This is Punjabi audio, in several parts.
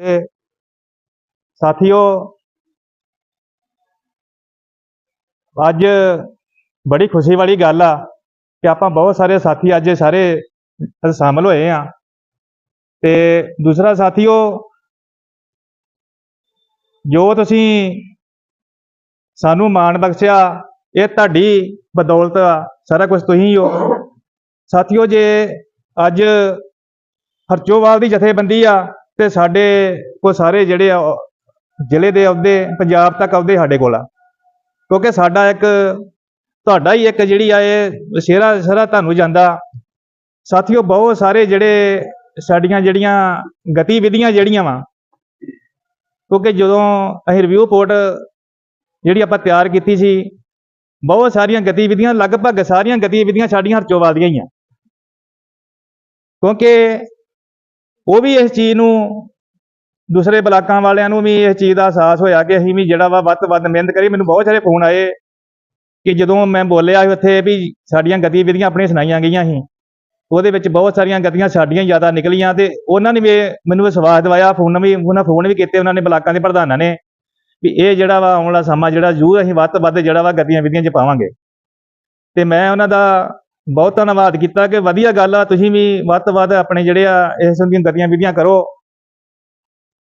ਤੇ ਸਾਥੀਓ, ਅੱਜ ਬੜੀ ਖੁਸ਼ੀ ਵਾਲੀ ਗੱਲ ਆ ਕਿ ਆਪਾਂ ਬਹੁਤ ਸਾਰੇ ਸਾਥੀ ਅੱਜ ਸਾਰੇ ਸ਼ਾਮਲ ਹੋਏ ਆ। ਤੇ ਦੂਸਰਾ ਸਾਥੀਓ, ਜੋ ਤੁਸੀਂ ਸਾਨੂੰ ਮਾਣ ਬਖਸ਼ਿਆ, ਇਹ ਤੁਹਾਡੀ ਬਦੌਲਤ ਆ, ਸਾਰਾ ਕੁਝ ਤੁਸੀਂ ਹੋ ਸਾਥੀਓ, ਜੇ ਅੱਜ ਹਰਚੋਵਾਲ ਦੀ ਜਥੇਬੰਦੀ ਆ ਤੇ ਸਾਡੇ ਕੋ ਸਾਰੇ ਜਿਹੜੇ ਆ, ਜ਼ਿਲ੍ਹੇ ਦੇ ਅਹੁਦੇ ਪੰਜਾਬ ਤੱਕ ਅਹੁਦੇ ਸਾਡੇ ਕੋਲ ਆ। ਕਿਉਂਕਿ ਸਾਡਾ ਇੱਕ, ਤੁਹਾਡਾ ਹੀ ਇੱਕ ਜਿਹੜੀ ਆ ਇਹ ਸ਼ੇਰਾ ਸ਼ਰਾ ਤੁਹਾਨੂੰ ਜਾਂਦਾ। ਸਾਥੀਓ, ਬਹੁਤ ਸਾਰੇ ਜਿਹੜੇ ਸਾਡੀਆਂ ਜਿਹੜੀਆਂ ਗਤੀਵਿਧੀਆਂ ਜਿਹੜੀਆਂ ਵਾ, ਕਿਉਂਕਿ ਜਦੋਂ ਅਸੀਂ ਰਿਵਿਊ ਰਿਪੋਰਟ ਜਿਹੜੀ ਆਪਾਂ ਤਿਆਰ ਕੀਤੀ ਸੀ, ਬਹੁਤ ਸਾਰੀਆਂ ਗਤੀਵਿਧੀਆਂ, ਲਗਭਗ ਸਾਰੀਆਂ ਗਤੀਵਿਧੀਆਂ ਸਾਡੀਆਂ ਹਰਚੋਵਾਲ ਦੀਆਂ ਹੀ ਆ। ਕਿਉਂਕਿ ਉਹ ਵੀ ਇਸ ਚੀਜ਼ ਨੂੰ ਦੂਸਰੇ ਬਲਾਕਾਂ ਵਾਲਿਆਂ ਨੂੰ ਵੀ ਇਸ ਚੀਜ਼ ਦਾ ਅਹਿਸਾਸ ਹੋਇਆ ਕਿ ਅਸੀਂ ਵੀ ਜਿਹੜਾ ਵਾ ਵੱਧ ਤੋਂ ਵੱਧ ਮਿਹਨਤ ਕਰੀ। ਮੈਨੂੰ ਬਹੁਤ ਸਾਰੇ ਫੋਨ ਆਏ ਕਿ ਜਦੋਂ ਮੈਂ ਬੋਲਿਆ ਸੀ ਉੱਥੇ ਵੀ ਸਾਡੀਆਂ ਗਤੀਵਿਧੀਆਂ ਆਪਣੀਆਂ ਸੁਣਾਈਆਂ ਗਈਆਂ ਸੀ, ਉਹਦੇ ਵਿੱਚ ਬਹੁਤ ਸਾਰੀਆਂ ਗਤੀਆਂ ਸਾਡੀਆਂ ਜ਼ਿਆਦਾ ਨਿਕਲੀਆਂ ਤੇ ਉਹਨਾਂ ਨੇ ਵੀ ਮੈਨੂੰ ਵਿਸ਼ਵਾਸ ਦਿਵਾਇਆ, ਫੋਨ ਵੀ ਉਹਨਾਂ ਫੋਨ ਵੀ ਕੀਤੇ ਉਹਨਾਂ ਨੇ ਬਲਾਕਾਂ ਦੇ ਪ੍ਰਧਾਨਾਂ ਨੇ ਵੀ ਇਹ ਜਿਹੜਾ ਵਾ ਆਉਣ ਵਾਲਾ ਸਮਾਂ ਜਿਹੜਾ ਜ਼ਰੂਰ ਅਸੀਂ ਵੱਧ ਤੋਂ ਵੱਧ ਜਿਹੜਾ ਵਾ ਗਤੀਆਂ ਵਿਧੀਆਂ 'ਚ ਪਾਵਾਂਗੇ। ਤੇ ਮੈਂ ਉਹਨਾਂ ਦਾ ਬਹੁਤ ਧੰਨਵਾਦ ਕੀਤਾ ਕਿ ਵਧੀਆ ਗੱਲ ਆ, ਤੁਸੀਂ ਵੀ ਵੱਧ ਤੋਂ ਵੱਧ ਆਪਣੇ ਜਿਹੜੇ ਆ ਇਸ ਦੀਆਂ ਗਤੀਆਂ ਵਿਧੀਆਂ ਕਰੋ।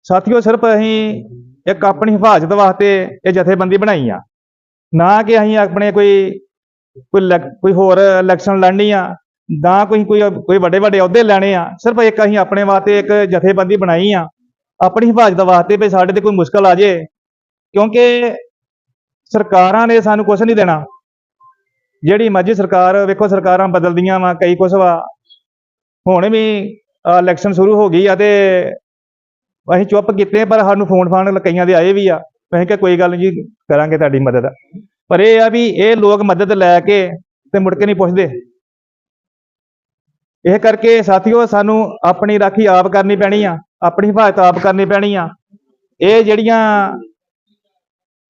ਸਾਥੀਓ, ਸਿਰਫ ਅਸੀਂ ਇੱਕ ਆਪਣੀ ਹਿਫਾਜ਼ਤ ਵਾਸਤੇ ਇਹ ਜਥੇਬੰਦੀ ਬਣਾਈ ਆ। ਨਾ ਕਿ ਅਸੀਂ ਆਪਣੇ ਕੋਈ ਕੋਈ ਇਲੈਕ- ਕੋਈ ਹੋਰ ਇਲੈਕਸ਼ਨ ਲੜਨੀ ਆ, ਨਾ ਕੋਈ ਕੋਈ ਕੋਈ ਵੱਡੇ ਵੱਡੇ ਅਹੁਦੇ ਲੈਣੇ ਆ। ਸਿਰਫ ਇੱਕ ਅਸੀਂ ਆਪਣੇ ਵਾਸਤੇ ਇੱਕ ਜਥੇਬੰਦੀ ਬਣਾਈ ਆ। ਆਪਣੀ ਹਿਫਾਜ਼ਤ ਵਾਸਤੇ ਵੀ ਸਾਡੇ ਤੇ ਕੋਈ ਮੁਸ਼ਕਲ ਆ ਜੇ, ਕਿਉਂਕਿ ਸਰਕਾਰਾਂ ਨੇ ਸਾਨੂੰ ਕੁਝ ਨਹੀਂ ਦੇਣਾ। ਜਿਹੜੀ ਮਰਜ਼ੀ ਸਰਕਾਰ, ਵੇਖੋ ਸਰਕਾਰਾਂ ਬਦਲਦੀਆਂ ਵਾ, ਕਈ ਕੁਛ ਵਾ। ਹੁਣ ਵੀ ਇਲੈਕਸ਼ਨ ਸ਼ੁਰੂ ਹੋ ਗਈ ਆ ਤੇ ਅਸੀਂ ਚੁੱਪ ਕੀਤੇ, ਪਰ ਸਾਨੂੰ ਫੋਨ ਫਾਨ ਕਈਆਂ ਦੇ ਆਏ ਵੀ ਆ। ਅਸੀਂ ਕਿ ਕੋਈ ਗੱਲ ਨਹੀਂ ਜੀ, ਕਰਾਂਗੇ ਤੁਹਾਡੀ ਮਦਦ। ਪਰ ਇਹ ਆ ਵੀ ਇਹ ਲੋਕ ਮਦਦ ਲੈ ਕੇ ਤੇ ਮੁੜ ਕੇ ਨਹੀਂ ਪੁੱਛਦੇ। ਇਹ ਕਰਕੇ ਸਾਥੀਓ, ਸਾਨੂੰ ਆਪਣੀ ਰਾਖੀ ਆਪ ਕਰਨੀ ਪੈਣੀ ਆ, ਆਪਣੀ ਹਿਫਾਜ਼ਤ ਆਪ ਕਰਨੀ ਪੈਣੀ ਆ। ਇਹ ਜਿਹੜੀਆਂ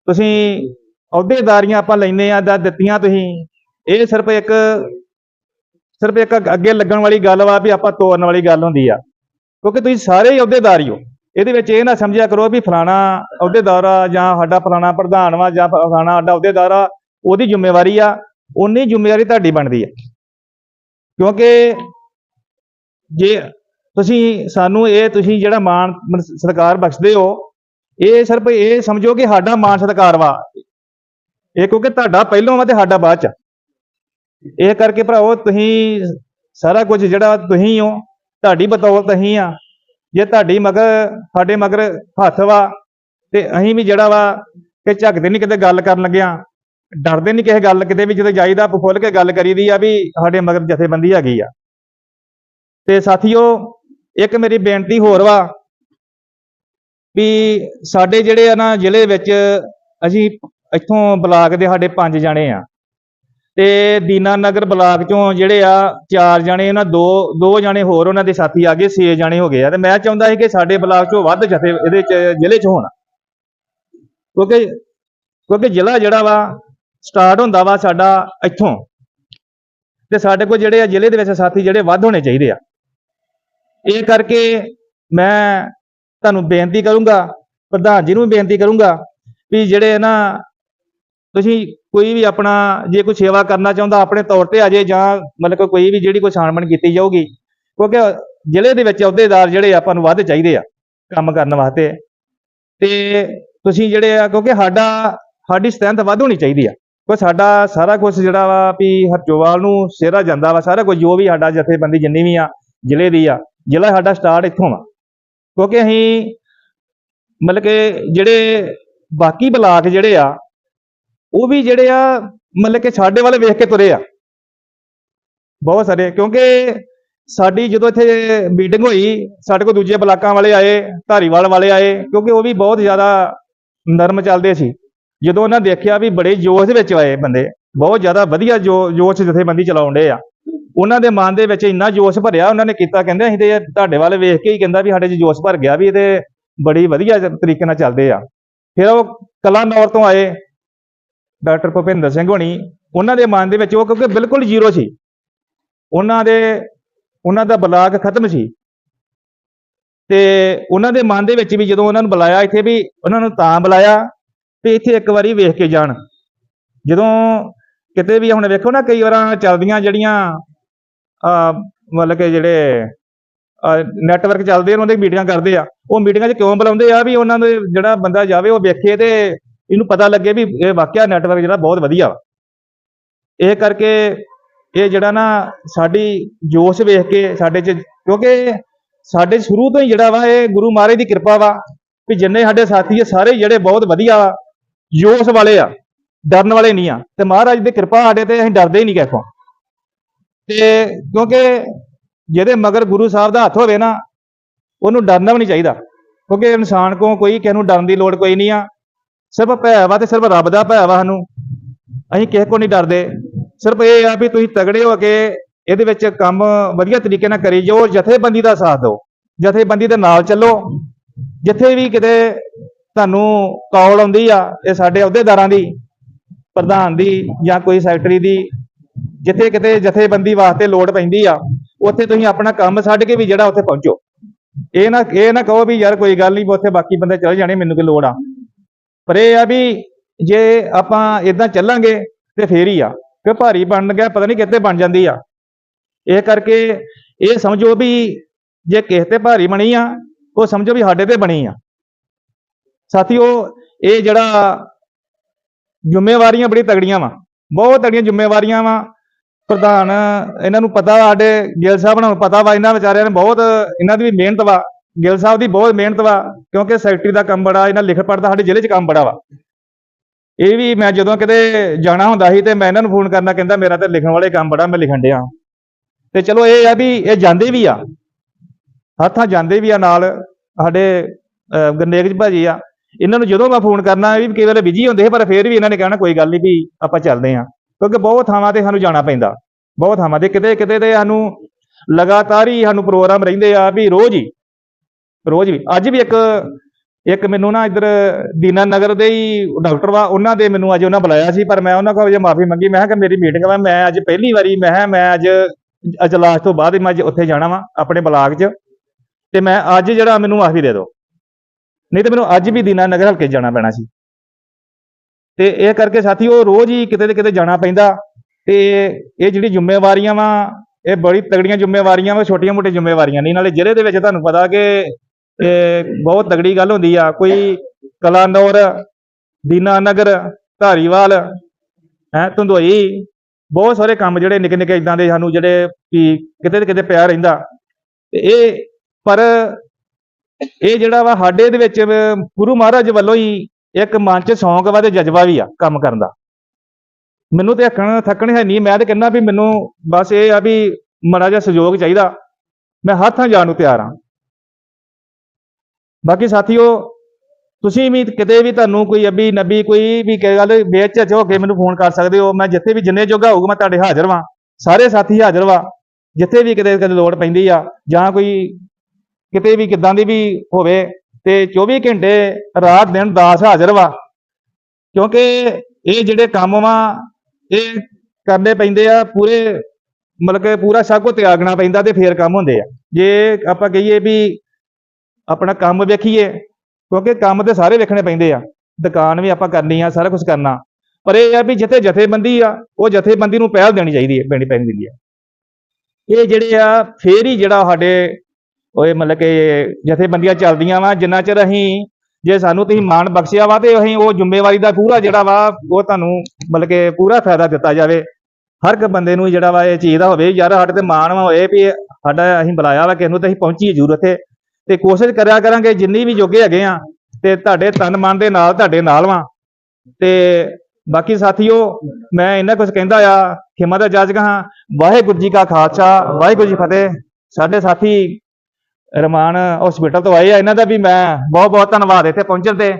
ਤੁਸੀਂ ਅਹੁਦੇਦਾਰੀਆਂ ਆਪਾਂ ਲੈਨੇ ਆ ਦਾ ਦਿੱਤੀਆਂ ਤੁਸੀਂ ਇਹ ਸਿਰਫ ਇੱਕ ਸਿਰਫ ਇੱਕ ਅੱਗੇ ਲੱਗਣ ਵਾਲੀ ਗੱਲ ਵਾ ਵੀ ਆਪਾਂ ਤੋਰਨ ਵਾਲੀ ਗੱਲ ਹੁੰਦੀ ਆ। ਕਿਉਂਕਿ ਤੁਸੀਂ ਸਾਰੇ ਹੀ ਅਹੁਦੇਦਾਰ ਹੀ ਹੋ। ਇਹਦੇ ਵਿੱਚ ਇਹ ਨਾ ਸਮਝਿਆ ਕਰੋ ਵੀ ਫਲਾਣਾ ਅਹੁਦੇਦਾਰ ਆ ਜਾਂ ਸਾਡਾ ਫਲਾਣਾ ਪ੍ਰਧਾਨ ਵਾ ਜਾਂ ਫਲਾਣਾ ਸਾਡਾ ਅਹੁਦੇਦਾਰ ਆ, ਉਹਦੀ ਜ਼ਿੰਮੇਵਾਰੀ ਆ ਉਨੀ ਜ਼ਿੰਮੇਵਾਰੀ ਤੁਹਾਡੀ ਬਣਦੀ ਆ। ਕਿਉਂਕਿ ਜੇ ਤੁਸੀਂ, ਸਾਨੂੰ ਇਹ ਤੁਸੀਂ ਜਿਹੜਾ ਮਾਣ ਮਨ- ਸਤਿਕਾਰ ਬਖਸ਼ਦੇ ਹੋ, ਇਹ ਸਿਰਫ ਇਹ ਸਮਝੋ ਕਿ ਸਾਡਾ ਮਾਣ ਸਤਿਕਾਰ ਵਾ। ਇਹ ਕਿਉਂਕਿ ਤੁਹਾਡਾ ਪਹਿਲੋਂ ਵਾ ਤੇ ਸਾਡਾ ਬਾਅਦ ਚ। ਇਹ ਕਰਕੇ ਭਰਾਓ ਤੁਸੀਂ ਸਾਰਾ ਕੁਝ ਜਿਹੜਾ ਤੁਸੀਂ ਹੋ, ਤੁਹਾਡੀ ਬਤੌਲਤ ਅਸੀਂ ਆ। ਜੇ ਤੁਹਾਡੀ ਮਗਰ, ਸਾਡੇ ਮਗਰ ਹੱਥ ਵਾ, ਤੇ ਅਸੀਂ ਵੀ ਜਿਹੜਾ ਵਾ ਕਿ ਝੱਕਦੇ ਨਹੀਂ ਕਿਤੇ ਗੱਲ ਕਰਨ ਲੱਗਿਆ, ਡਰਦੇ ਨਹੀਂ ਕਿਸੇ ਗੱਲ ਕਿਤੇ ਵੀ, ਜਦੋਂ ਜਾਈਦਾ ਫੁੱਲ ਕੇ ਗੱਲ ਕਰੀਦੀ ਆ ਵੀ ਸਾਡੇ ਮਗਰ ਜਥੇਬੰਦੀ ਹੈਗੀ ਆ। ਤੇ ਸਾਥੀਓ, ਇੱਕ ਮੇਰੀ ਬੇਨਤੀ ਹੋਰ ਵਾ ਵੀ ਸਾਡੇ ਜਿਹੜੇ ਆ ਨਾ ਜ਼ਿਲ੍ਹੇ ਵਿੱਚ ਅਸੀਂ ਇੱਥੋਂ ਬਲਾਕ ਦੇ ਸਾਡੇ ਪੰਜ ਜਾਣੇ ਆ। ਤੇ ਦੀਨਾ ਨਗਰ ਬਲਾਕ ਚੋਂ ਜਿਹੜੇ ਆ ਚਾਰ ਜਣੇ ਇਹਨਾਂ ਦੋ ਦੋ ਜਣੇ ਹੋਰ ਉਹਨਾਂ ਦੇ ਸਾਥੀ ਆ ਗਏ, ਛੇ ਜਣੇ ਹੋ ਗਏ ਆ। ਤੇ ਮੈਂ ਚਾਹੁੰਦਾ ਸੀ ਕਿ ਸਾਡੇ ਬਲਾਕ ਚੋਂ ਵੱਧ ਜਥੇ ਇਹਦੇ ਚ, ਜ਼ਿਲ੍ਹੇ ਚ ਹੋਣ। ਕਿਉਂਕਿ ਕਿਉਂਕਿ ਜ਼ਿਲ੍ਹਾ ਜਿਹੜਾ ਵਾ ਸਟਾਰਟ ਹੁੰਦਾ ਵਾ ਸਾਡਾ ਇੱਥੋਂ। ਤੇ ਸਾਡੇ ਕੋਲ ਜਿਹੜੇ ਆ ਜ਼ਿਲ੍ਹੇ ਦੇ ਵਿੱਚ ਸਾਥੀ ਜਿਹੜੇ ਵੱਧ ਹੋਣੇ ਚਾਹੀਦੇ ਆ। ਇਹ ਕਰਕੇ ਮੈਂ ਤੁਹਾਨੂੰ ਬੇਨਤੀ ਕਰੂੰਗਾ, ਪ੍ਰਧਾਨ ਜੀ ਨੂੰ ਵੀ ਬੇਨਤੀ ਕਰੂੰਗਾ ਵੀ ਜਿਹੜੇ ਨਾ ਤੁਸੀਂ ਕੋਈ ਵੀ ਆਪਣਾ ਜੇ ਕੋਈ ਸੇਵਾ ਕਰਨਾ ਚਾਹੁੰਦਾ ਆਪਣੇ ਤੌਰ ਤੇ ਆ ਜੇ ਜਾਂ ਮਤਲਬ ਕਿ ਕੋਈ ਵੀ ਜਿਹੜੀ ਕੋਈ ਛਾਣਬਣ ਕੀਤੀ ਜਾਊਗੀ, ਕਿਉਂਕਿ ਜ਼ਿਲ੍ਹੇ ਦੇ ਵਿੱਚ ਅਹੁਦੇਦਾਰ ਜਿਹੜੇ ਆਪਾਂ ਨੂੰ ਵੱਧ ਚਾਹੀਦੇ ਆ ਕੰਮ ਕਰਨ ਵਾਸਤੇ। ਤੇ ਤੁਸੀਂ ਜਿਹੜੇ ਆ, ਕਿਉਂਕਿ ਸਾਡਾ, ਸਾਡੀ ਸਤਰੰਤ ਵੱਧ ਹੋਣੀ ਚਾਹੀਦੀ ਆ। ਕਿਉਂਕਿ ਸਾਡਾ ਸਾਰਾ ਕੁਝ ਜਿਹੜਾ ਵਾ ਵੀ ਹਰਚੋਵਾਲ ਨੂੰ ਸਿਹਰਾ ਜਾਂਦਾ ਵਾ, ਸਾਰਾ ਕੁਝ ਜੋ ਵੀ ਸਾਡਾ ਜਥੇਬੰਦੀ ਜਿੰਨੀ ਵੀ ਆ, ਜ਼ਿਲ੍ਹੇ ਦੀ ਆ, ਜ਼ਿਲ੍ਹਾ ਸਾਡਾ ਸਟਾਰਟ ਇੱਥੋਂ ਆ। ਕਿਉਂਕਿ ਅਸੀਂ ਮਤਲਬ ਕਿ ਜਿਹੜੇ ਬਾਕੀ ਬਲਾਕ ਜਿਹੜੇ ਆ ਉਹ ਵੀ ਜਿਹੜੇ ਆ, ਮਤਲਬ ਕਿ ਸਾਡੇ ਵੱਲ ਵੇਖ ਕੇ ਤੁਰੇ ਆ। ਬਹੁਤ ਸਾਰੇ, ਕਿਉਂਕਿ ਸਾਡੀ ਜਦੋਂ ਇੱਥੇ ਮੀਟਿੰਗ ਹੋਈ, ਸਾਡੇ ਕੋਲ ਦੂਜੇ ਬਲਾਕਾਂ ਵਾਲੇ ਆਏ, ਧਾਰੀਵਾਲ ਵਾਲੇ ਆਏ, ਕਿਉਂਕਿ ਉਹ ਵੀ ਬਹੁਤ ਜ਼ਿਆਦਾ ਨਰਮ ਚੱਲਦੇ ਸੀ। ਜਦੋਂ ਉਹਨਾਂ ਦੇਖਿਆ ਵੀ ਬੜੇ ਜੋਸ਼ ਦੇ ਵਿੱਚ ਆਏ ਬੰਦੇ, ਬਹੁਤ ਜ਼ਿਆਦਾ ਵਧੀਆ ਜੋ, ਜੋਸ਼ ਜਥੇਬੰਦੀ ਚਲਾਉਂਦੇ ਆ। ਉਹਨਾਂ ਦੇ ਮਨ ਦੇ ਵਿੱਚ ਇੰਨਾ ਜੋਸ਼ ਭਰਿਆ, ਉਹਨਾਂ ਨੇ ਕੀਤਾ, ਕਹਿੰਦੇ ਅਸੀਂ ਤੇ ਤੁਹਾਡੇ ਵੱਲ ਵੇਖ ਕੇ ਹੀ ਕਹਿੰਦਾ ਵੀ ਸਾਡੇ 'ਚ ਜੋਸ਼ ਭਰ ਗਿਆ ਵੀ ਇਹ ਤੇ ਬੜੀ ਵਧੀਆ ਤਰੀਕੇ ਨਾਲ ਚੱਲਦੇ ਆ। ਫਿਰ ਉਹ ਕਲਾਨੌਰ ਤੋਂ ਆਏ ਡਾਕਟਰ ਭੁਪਿੰਦਰ ਸਿੰਘ ਹੋਣੀ, ਉਹਨਾਂ ਦੇ ਮਨ ਦੇ ਵਿੱਚ ਉਹ ਕਿਉਂਕਿ ਬਿਲਕੁਲ ਜ਼ੀਰੋ ਸੀ। ਉਹਨਾਂ ਦੇ, ਉਹਨਾਂ ਦਾ ਬਲਾਕ ਖਤਮ ਸੀ। ਤੇ ਉਹਨਾਂ ਦੇ ਮਨ ਦੇ ਵਿੱਚ ਵੀ ਜਦੋਂ ਉਹਨਾਂ ਨੂੰ ਬੁਲਾਇਆ ਇੱਥੇ ਵੀ, ਉਹਨਾਂ ਨੂੰ ਤਾਂ ਬੁਲਾਇਆ ਤੇ ਇੱਥੇ ਇੱਕ ਵਾਰੀ ਵੇਖ ਕੇ ਜਾਣ। ਜਦੋਂ ਕਿਤੇ ਵੀ ਹੁਣ ਵੇਖੋ ਨਾ, ਕਈ ਵਾਰਾਂ ਚੱਲਦੀਆਂ ਜਿਹੜੀਆਂ ਆ ਮਤਲਬ ਕਿ ਜਿਹੜੇ ਨੈਟਵਰਕ ਚੱਲਦੇ ਨੇ ਉਹਨਾਂ ਦੀ ਮੀਟਿੰਗਾਂ ਕਰਦੇ ਆ। ਉਹ ਮੀਟਿੰਗਾਂ 'ਚ ਕਿਉਂ ਬੁਲਾਉਂਦੇ ਆ ਵੀ ਉਹਨਾਂ ਦੇ ਜਿਹੜਾ ਬੰਦਾ ਜਾਵੇ ਉਹ ਵੇਖੇ ਤੇ ਇਹਨੂੰ ਪਤਾ ਲੱਗੇ ਵੀ ਇਹ ਵਾਕਿਆ ਨੈਟਵਰਕ ਜਿਹੜਾ ਬਹੁਤ ਵਧੀਆ ਵਾ। ਇਹ ਕਰਕੇ ਇਹ ਜਿਹੜਾ ਨਾ ਸਾਡੀ ਜੋਸ਼ ਵੇਖ ਕੇ ਸਾਡੇ 'ਚ, ਕਿਉਂਕਿ ਸਾਡੇ ਸ਼ੁਰੂ ਤੋਂ ਹੀ ਜਿਹੜਾ ਵਾ ਇਹ ਗੁਰੂ ਮਹਾਰਾਜ ਦੀ ਕਿਰਪਾ ਵਾ ਵੀ ਜਿੰਨੇ ਸਾਡੇ ਸਾਥੀ ਆ, ਸਾਰੇ ਜਿਹੜੇ ਬਹੁਤ ਵਧੀਆ ਵਾ, ਜੋਸ਼ ਵਾਲੇ ਆ, ਡਰਨ ਵਾਲੇ ਨਹੀਂ ਆ। ਤੇ ਮਹਾਰਾਜ ਦੀ ਕਿਰਪਾ ਸਾਡੇ ਤੇ, ਅਸੀਂ ਡਰਦੇ ਹੀ ਨਹੀਂ ਕਿਸੇ ਤੋਂ ਤੇ ਕਿਉਂਕਿ ਜਿਹਦੇ ਮਗਰ ਗੁਰੂ ਸਾਹਿਬ ਦਾ ਹੱਥ ਹੋਵੇ ਨਾ, ਉਹਨੂੰ ਡਰਨਾ ਵੀ ਨਹੀਂ ਚਾਹੀਦਾ। ਕਿਉਂਕਿ ਇਨਸਾਨ ਕੋ ਕੋਈ ਕਿਸੇ ਨੂੰ ਡਰਨ ਦੀ ਲੋੜ ਕੋਈ ਨਹੀਂ ਆ। ਸਿਰਫ ਭੈ ਵਾ ਤੇ ਸਿਰਫ ਰੱਬ ਦਾ ਭੈ ਵਾ ਸਾਨੂੰ। ਅਸੀਂ ਕਿਸੇ ਕੋ ਨਹੀਂ ਡਰਦੇ। ਸਿਰਫ ਇਹ ਆ ਵੀ ਤੁਸੀਂ ਤਗੜੇ ਹੋ ਕੇ ਇਹਦੇ ਵਿੱਚ ਕੰਮ ਵਧੀਆ ਤਰੀਕੇ ਨਾਲ ਕਰੀ ਜਾਓ, ਜਥੇਬੰਦੀ ਦਾ ਸਾਥ ਦਿਓ। ਜਥੇਬੰਦੀ ਦੇ ਨਾਲ ਚੱਲੋ। ਜਿੱਥੇ ਵੀ ਕਿਤੇ ਤੁਹਾਨੂੰ ਕਾਲ ਆਉਂਦੀ ਆ, ਇਹ ਸਾਡੇ ਅਹੁਦੇਦਾਰਾਂ ਦੀ, ਪ੍ਰਧਾਨ ਦੀ ਜਾਂ ਕੋਈ ਸੈਕਟਰੀ ਦੀ, ਜਿੱਥੇ ਕਿਤੇ ਜਥੇਬੰਦੀ ਵਾਸਤੇ ਲੋੜ ਪੈਂਦੀ ਆ, ਉੱਥੇ ਤੁਸੀਂ ਆਪਣਾ ਕੰਮ ਛੱਡ ਕੇ ਵੀ ਜਿਹੜਾ ਉੱਥੇ ਪਹੁੰਚੋ। ਇਹ ਨਾ ਇਹ ਨਾ ਕਹੋ ਵੀ ਯਾਰ ਕੋਈ ਗੱਲ ਨਹੀਂ, ਉੱਥੇ ਬਾਕੀ ਬੰਦੇ ਚਲੇ ਜਾਣੇ, ਮੈਨੂੰ ਕੀ ਲੋੜ ਆ। ਪਰ ਇਹ ਆ ਵੀ ਜੇ ਆਪਾਂ ਇਦਾਂ ਚੱਲਾਂਗੇ ਤੇ ਫੇਰ ਹੀ ਆ ਕਿ ਭਾਰੀ ਬਣ ਗਿਆ, ਪਤਾ ਨਹੀਂ ਕਿੱਥੇ ਬਣ ਜਾਂਦੀ ਆ। ਇਹ ਕਰਕੇ ਇਹ ਸਮਝੋ ਵੀ ਜੇ ਕਿਸੇ ਤੇ ਭਾਰੀ ਬਣੀ ਆ, ਉਹ ਸਮਝੋ ਵੀ ਸਾਡੇ ਤੇ ਬਣੀ ਆ। ਸਾਥੀਓ, ਇਹ ਜਿਹੜਾ ਜ਼ਿੰਮੇਵਾਰੀਆਂ ਬੜੀ ਤਗੜੀਆਂ ਵਾ, ਬਹੁਤ ਤਗੜੀਆਂ ਜ਼ਿੰਮੇਵਾਰੀਆਂ ਵਾ। ਪ੍ਰਧਾਨ, ਇਹਨਾਂ ਨੂੰ ਪਤਾ, ਸਾਡੇ ਗਿੱਲ ਸਾਹਿਬ ਨੂੰ ਪਤਾ ਵਾ, ਇਹਨਾਂ ਵਿਚਾਰਿਆਂ ਨੇ ਬਹੁਤ, ਇਹਨਾਂ ਦੀ ਵੀ ਮਿਹਨਤ ਵਾ। ਗਿੱਲ ਸਾਹਿਬ ਦੀ ਬਹੁਤ ਮਿਹਨਤ ਵਾ ਕਿਉਂਕਿ ਸੈਕਟਰੀ ਦਾ ਕੰਮ ਬੜਾ ਇਹਨਾਂ ਲਿਖ ਪੜਦਾ ਸਾਡੇ ਜ਼ਿਲ੍ਹੇ 'ਚ ਕੰਮ ਬੜਾ ਵਾ। ਇਹ ਵੀ ਮੈਂ ਜਦੋਂ ਕਿਤੇ ਜਾਣਾ ਹੁੰਦਾ ਸੀ ਤੇ ਮੈਂ ਇਹਨਾਂ ਨੂੰ ਫੋਨ ਕਰਨਾ ਕਹਿੰਦਾ ਮੇਰਾ ਤੇ ਲਿਖਣ ਵਾਲੇ ਕੰਮ ਬੜਾ ਮੈਂ ਲਿਖਣ ਡਿਆ। ਤੇ ਚਲੋ ਇਹ ਆ ਵੀ ਇਹ ਜਾਂਦੇ ਵੀ ਆ ਹੱਥਾਂ ਜਾਂਦੇ ਵੀ ਆ ਨਾਲ ਸਾਡੇ ਅਹ, ਭਾਜੀ ਆ। ਇਹਨਾਂ ਨੂੰ ਜਦੋਂ ਮੈਂ ਫੋਨ ਕਰਨਾ ਇਹ ਵੀ ਕਈ ਵੇਲੇ ਬਿਜ਼ੀ ਹੁੰਦੇ ਸੀ ਪਰ ਫੇਰ ਵੀ ਇਹਨਾਂ ਨੇ ਕਹਿਣਾ ਕੋਈ ਗੱਲ ਨਹੀਂ ਵੀ ਆਪਾਂ ਚੱਲਦੇ ਆ। ਕਿਉਂਕਿ ਬਹੁਤ ਥਾਵਾਂ ਤੇ ਸਾਨੂੰ ਜਾਣਾ ਪੈਂਦਾ ਬਹੁਤ ਥਾਵਾਂ ਤੇ ਕਿਤੇ ਕਿਤੇ ਤੇ ਸਾਨੂੰ ਲਗਾਤਾਰ ਹੀ ਸਾਨੂੰ ਪ੍ਰੋਗਰਾਮ ਰਹਿੰਦੇ ਆ ਵੀ ਰੋਜ਼ ਹੀ ਰੋਜ਼ ਵੀ। ਅੱਜ ਵੀ ਇੱਕ ਇੱਕ ਮੈਨੂੰ ਨਾ ਇੱਧਰ ਦੀਨਾ ਨਗਰ ਦੇ ਹੀ ਡਾਕਟਰ ਵਾ, ਉਹਨਾਂ ਦੇ ਮੈਨੂੰ ਅੱਜ ਉਹਨਾਂ ਬੁਲਾਇਆ ਸੀ, ਪਰ ਮੈਂ ਉਹਨਾਂ ਕੋਲ ਜੇ ਮਾਫੀ ਮੰਗੀ। ਮੈਂ ਕਿਹਾ ਕਿ ਮੇਰੀ ਮੀਟਿੰਗ ਵਾ, ਮੈਂ ਅੱਜ ਪਹਿਲੀ ਵਾਰੀ, ਮੈਂ ਕਿਹਾ ਮੈਂ ਅੱਜ ਅਜਲਾਸ ਤੋਂ ਬਾਅਦ ਮੈਂ ਅੱਜ ਉੱਥੇ ਜਾਣਾ ਵਾ, ਆਪਣੇ ਬਲਾਕ 'ਚ। ਤੇ ਮੈਂ ਅੱਜ ਜਿਹੜਾ ਮੈਨੂੰ ਮਾਫੀ ਦੇ ਦਿਓ। ਨਹੀਂ ਤੇ ਮੈਨੂੰ ਅੱਜ ਵੀ ਦੀਨਾ ਨਗਰ ਹਲਕੇ ਜਾਣਾ ਪੈਣਾ ਸੀ। ਤੇ ਇਹ ਕਰਕੇ ਸਾਥੀ ਉਹ ਰੋਜ਼ ਹੀ ਕਿਤੇ ਤੇ ਕਿਤੇ ਜਾਣਾ ਪੈਂਦਾ। ਤੇ ਇਹ ਜਿਹੜੀ ਜ਼ਿੰਮੇਵਾਰੀਆਂ ਵਾ, ਇਹ ਬੜੀ ਤਗੜੀਆਂ ਜ਼ਿੰਮੇਵਾਰੀਆਂ ਵਾ, ਛੋਟੀਆਂ ਮੋਟੀਆਂ ਜ਼ਿੰਮੇਵਾਰੀਆਂ ਨਹੀਂ ਨਾਲੇ ਜ਼ਿਲ੍ਹੇ ਦੇ ਵਿੱਚ ਤੁਹਾਨੂੰ ਪਤਾ ਕਿ ਬਹੁਤ ਤਗੜੀ ਗੱਲ ਹੁੰਦੀ ਆ। ਕੋਈ ਕਲਾਨੌਰ ਦੀਨਾ ਨਗਰ ਧਾਰੀਵਾਲ, ਹੈ, ਧੰਦੋਈ, ਬਹੁਤ ਸਾਰੇ ਕੰਮ ਜਿਹੜੇ ਨਿੱਕੇ ਨਿੱਕੇ ਇਦਾਂ ਦੇ ਸਾਨੂੰ ਜਿਹੜੇ ਵੀ ਕਿਤੇ ਤੇ ਕਿਤੇ ਪਿਆ ਰਹਿੰਦਾ। ਤੇ ਇਹ, ਪਰ ਇਹ ਜਿਹੜਾ ਵਾ ਸਾਡੇ ਦੇ ਵਿੱਚ ਗੁਰੂ ਮਹਾਰਾਜ ਵੱਲੋਂ ਹੀ ਇੱਕ ਮਨ ਚ ਸ਼ੌਂਕ ਵਾ ਤੇ ਜਜ਼ਬਾ ਵੀ ਆ ਕੰਮ ਕਰਨ ਦਾ। ਮੈਨੂੰ ਤੇ ਹੱਕਣ ਥੱਕਣ ਹੈ ਨਹੀਂ, ਮੈਂ ਤੇ ਕਹਿੰਦਾ ਵੀ ਮੈਨੂੰ ਬਸ ਇਹ ਆ ਵੀ ਮਾੜਾ ਜਿਹਾ ਸਹਿਯੋਗ ਚਾਹੀਦਾ। ਮੈਂ ਹੱਥਾਂ ਜਾਣ ਨੂੰ ਤਿਆਰ ਹਾਂ ਬਾਕੀ ਸਾਥੀਓ, ਤੁਸੀਂ ਵੀ ਕਿਤੇ ਵੀ ਤੁਹਾਨੂੰ ਕੋਈ ਅੱਬੀ, ਨਬੀ, ਕੋਈ ਵੀ ਕੋਈ ਗੱਲ ਬੇਚੱਜ ਹੋ ਕੇ ਮੈਨੂੰ ਫੋਨ ਕਰ ਸਕਦੇ ਹੋ। ਮੈਂ ਜਿੱਥੇ ਵੀ ਜਿੰਨੇ ਜੋਗਾ ਹੋਊਗਾ ਮੈਂ ਤੁਹਾਡੇ ਹਾਜ਼ਰ ਵਾਂ। ਸਾਰੇ ਸਾਥੀ ਹਾਜ਼ਰ ਵਾ, ਜਿੱਥੇ ਵੀ ਕਿਤੇ ਕਿਤੇ ਲੋੜ ਪੈਂਦੀ ਆ, ਜਾਂ ਕੋਈ ਕਿਤੇ ਵੀ ਕਿਦਾਂ ਦੀ ਵੀ ਹੋਵੇ ਤੇ 24 ਘੰਟੇ ਰਾਤ ਦਿਨ ਦਾਸ ਹਾਜ਼ਰ ਵਾ। ਕਿਉਂਕਿ ਇਹ ਜਿਹੜੇ ਕੰਮ ਵਾ, ਇਹ ਕਰਨੇ ਪੈਂਦੇ ਆ, ਪੂਰੇ ਮਤਲਬ ਕਿ ਪੂਰਾ ਸਭ ਕੁਝ ਤਿਆਗਣਾ ਪੈਂਦਾ ਤੇ ਫੇਰ ਕੰਮ ਹੁੰਦੇ ਆ। ਜੇ ਆਪਾਂ ਕਹੀਏ ਵੀ ਆਪਣਾ ਕੰਮ ਵੇਖੀਏ, ਕਿਉਂਕਿ ਕੰਮ ਤੇ ਸਾਰੇ ਵੇਖਣੇ ਪੈਂਦੇ ਆ। ਦੁਕਾਨ ਵੀ ਆਪਾਂ ਕਰਨੀ ਆ, ਸਾਰਾ ਕੁਝ ਕਰਨਾ। ਪਰ ਇਹ ਆ ਵੀ ਜਿੱਥੇ ਜਥੇਬੰਦੀ ਆ, ਉਹ ਜਥੇਬੰਦੀ ਨੂੰ ਪਹਿਲ ਦੇਣੀ ਚਾਹੀਦੀ ਹੈ ਦੇਣੀ ਪੈਂਦੀ ਹੈ। ਇਹ ਜਿਹੜੇ ਆ, ਫੇਰ ਹੀ ਜਿਹੜਾ ਸਾਡੇ ਉਹ ਮਤਲਬ ਕਿ ਜਥੇਬੰਦੀਆਂ ਚੱਲਦੀਆਂ ਵਾ, ਜਿੰਨਾ ਚਿਰ ਅਸੀਂ, ਜੇ ਸਾਨੂੰ ਤੁਸੀਂ ਮਾਣ ਬਖਸ਼ਿਆ ਵਾ ਤੇ ਅਸੀਂ ਉਹ ਜ਼ਿੰਮੇਵਾਰੀ ਦਾ ਪੂਰਾ ਜਿਹੜਾ ਵਾ, ਉਹ ਤੁਹਾਨੂੰ ਮਤਲਬ ਕਿ ਪੂਰਾ ਫਾਇਦਾ ਦਿੱਤਾ ਜਾਵੇ। ਹਰ ਇੱਕ ਬੰਦੇ ਨੂੰ ਜਿਹੜਾ ਵਾ ਇਹ ਚੀਜ਼ ਦਾ ਹੋਵੇ, ਯਾਰ ਸਾਡੇ ਤੇ ਮਾਣ ਵਾ ਹੋਏ ਵੀ ਸਾਡਾ ਅਸੀਂ ਬੁਲਾਇਆ ਵਾ, ਕਿਸੇ ਨੂੰ ਤੇ ਅਸੀਂ ਪਹੁੰਚੀਏ ਜ਼ਰੂਰ ਇੱਥੇ। ਤੇ ਕੋਸ਼ਿਸ਼ ਕਰਿਆ ਕਰਾਂਗੇ, ਜਿੰਨੀ ਵੀ ਜੋਗੇ ਹੈਗੇ ਆ, ਤੇ ਤੁਹਾਡੇ ਤਨ ਮਨ ਦੇ ਨਾਲ ਤੁਹਾਡੇ ਨਾਲ ਵਾਂ। ਤੇ ਬਾਕੀ ਸਾਥੀਓ, ਮੈਂ ਇਹਨਾਂ ਕੁਝ ਕਹਿੰਦਾ ਆ ਖਿਮਾ ਦਾ ਜੱਜ ਕਹਾਂ ਵਾਹਿਗੁਰੂ ਜੀ ਕਾ ਖਾਲਸਾ, ਵਾਹਿਗੁਰੂ ਜੀ ਫਤਿਹ। ਸਾਡੇ ਸਾਥੀ ਰਮਾਨ ਹਸਪੀਟਲ ਤੋਂ ਆਏ ਆ, ਇਹਨਾਂ ਦਾ ਵੀ ਮੈਂ ਬਹੁਤ ਬਹੁਤ ਧੰਨਵਾਦ ਇੱਥੇ ਪਹੁੰਚਣ ਤੇ।